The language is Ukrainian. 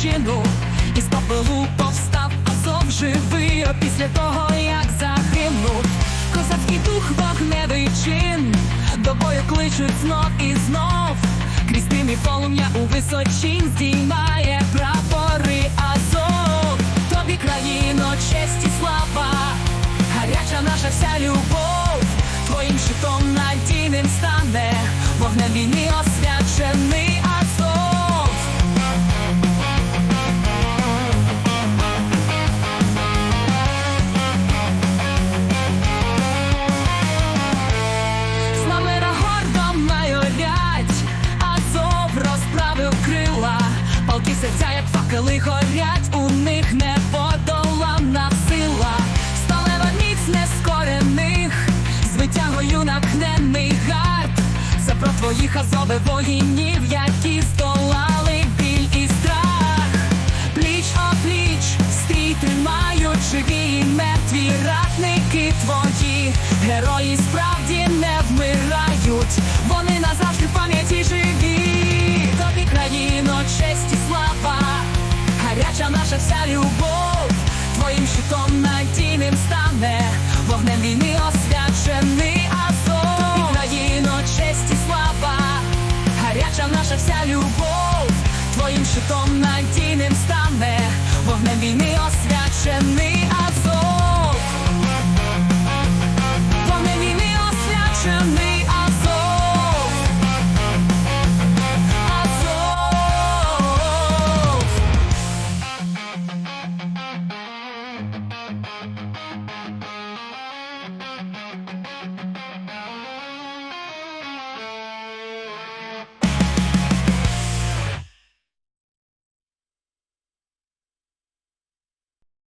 батьківщину, із попелу повстав Азов живий, а після того як загинув, козацький дух вогневий чин, до бою кличуть знов і знов, крізь дим і полум'я у височінь здіймає прапори Азов, тобі країно, честь і слава, гаряча наша вся любов, горять, у них неподоланна сила, сталева міць нескорених, з витягою накнений гард, твоїх азове воїнів, які здолали біль і страх. Пліч опліч, стій тримають живі і мертві ратники твої, герої справді не вмирають, вони назавжди любов, твоїм щитом надійним стане, вогнем війни освячений Азов. Тобі країно, честь і слава, гаряча наша вся любов, твоїм щитом надійним стане, вогнем війни освячений.